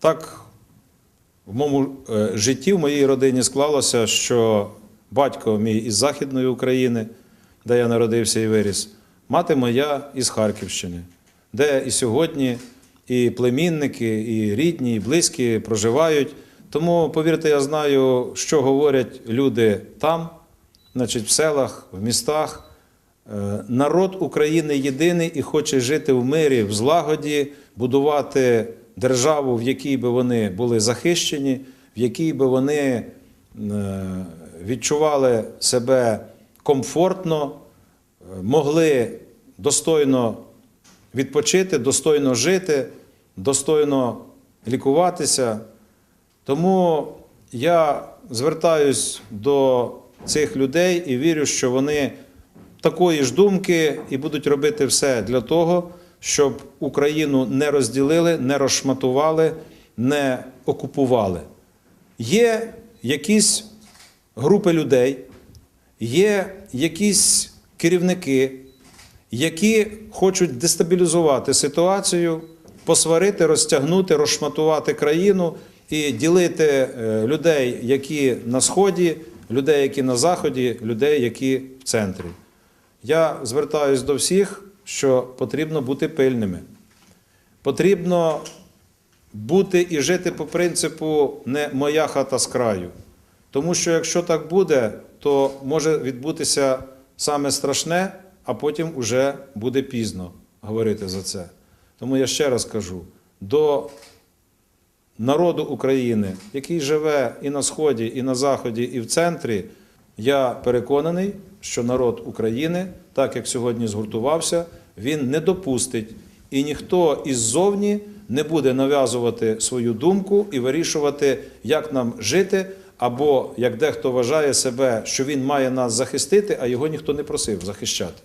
Так, в моєму е, житті, в моїй родині склалося, що батько мій із Західної України, де я народився і виріс, мати моя із Харківщини, де і сьогодні і племінники, і рідні, і близькі проживають. Тому, повірте, я знаю, що говорять люди там, значить, в селах, в містах. Е, Народ України єдиний і хоче жити в мирі, в злагоді, будувати державу, в якій би вони були захищені, в якій би вони е, відчували себе комфортно, е, могли достойно відпочити, достойно жити, достойно лікуватися. Тому я звертаюсь до цих людей і вірю, що вони такої ж думки і будуть робити все для того, щоб Україну не розділили, не розшматували, не окупували. Є якісь групи людей, є якісь керівники, які хочуть дестабілізувати ситуацію, посварити, розтягнути, розшматувати країну і ділити е, людей, які на сході, людей, які на заході, людей, які в центрі. Я звертаюсь до всіх, що потрібно бути пильними. Потрібно бути і жити по принципу не моя хата з краю. Тому що якщо так буде, то може відбутися саме страшне, а потім вже буде пізно говорити за це. Тому я ще раз кажу: до народу України, який живе і на Сході, і на Заході, і в центрі, я переконаний, що народ України, так як сьогодні згуртувався, він не допустить і ніхто іззовні не буде нав'язувати свою думку і вирішувати, як нам жити, або як дехто вважає себе, що він має нас захистити, а його ніхто не просив захищати.